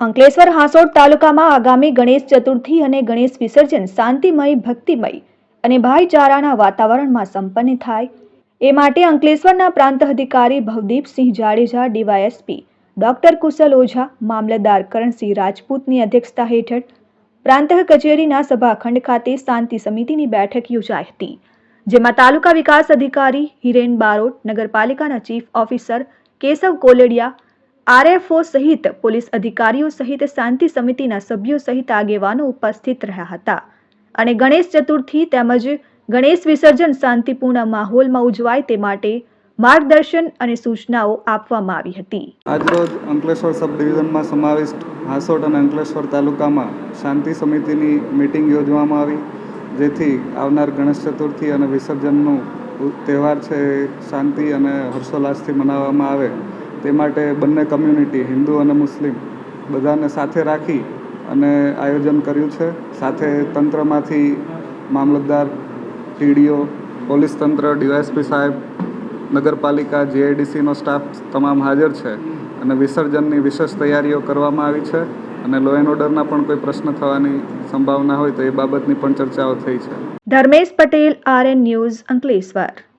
અંકલેશ્વર હાંસોડ તાલુકામાં આગામી ગણેશ ચતુર્થી અને ગણેશ વિસર્જન શાંતિમય, ભક્તિમય અને ભાઈચારાના વાતાવરણમાં સંપન્ન થાય. એ માટે અંકલેશ્વરના પ્રાંત અધિકારી ભવદીપસિંહ જાડેજા, ડીવાયએસપી ડોક્ટર કુશલ ઓઝા, મામલતદાર કરણસિંહ રાજપૂતની અધ્યક્ષતા હેઠળ પ્રાંત કચેરીના સભાખંડ ખાતે શાંતિ સમિતિની બેઠક યોજાઈ હતી, જેમાં તાલુકા વિકાસ અધિકારી હિરેન બારોટ, નગરપાલિકાના chief officer Keshav Koladiya RFO સહિત પોલીસ અધિકારીઓ સહિત શાંતિ સમિતિના સભ્યો સહિત આગેવાનો ઉપસ્થિત રહ્યા હતા. અને ગણેશ ચતુર્થી તેમજ ગણેશ વિસર્જન શાંતિપૂર્ણ માહોલમાં ઉજવાય તે માટે માર્ગદર્શન અને સૂચનાઓ આપવામાં આવી હતી. આજરોજ અંકલેશ્વર સબ ડિવિઝનમાં સમાવિષ્ટ હાસોટ અને અંકલેશ્વર તાલુકામાં શાંતિ સમિતિની મિટિંગ યોજવામાં આવી. જેથી આવનાર ગણેશ ચતુર્થી અને વિસર્જનનું તહેવાર છે શાંતિ અને હર્ષોલ્લાસથી મનાવવામાં આવે. તે માટે બંને કમ્યુનિટી હિન્દુ અને મુસ્લિમ, બધાને સાથે રાખી અને આયોજન કર્યું છે. સાથે તંત્રમાંથી મામલતદાર, ટીડીઓ, પોલીસ તંત્ર, ડીવાયએસપી સાહેબ, નગરપાલિકા જીઆઈડીસીનો સ્ટાફ તમામ હાજર છે અને વિસર્જનની વિશેષ તૈયારીઓ કરવામાં આવી છે અને લો એન્ડ ઓર્ડરના પણ કોઈ પ્રશ્ન થવાની સંભાવના હોય તો એ બાબતની પણ ચર્ચાઓ થઈ છે. Dharmesh Patel RN news Ankleshwar.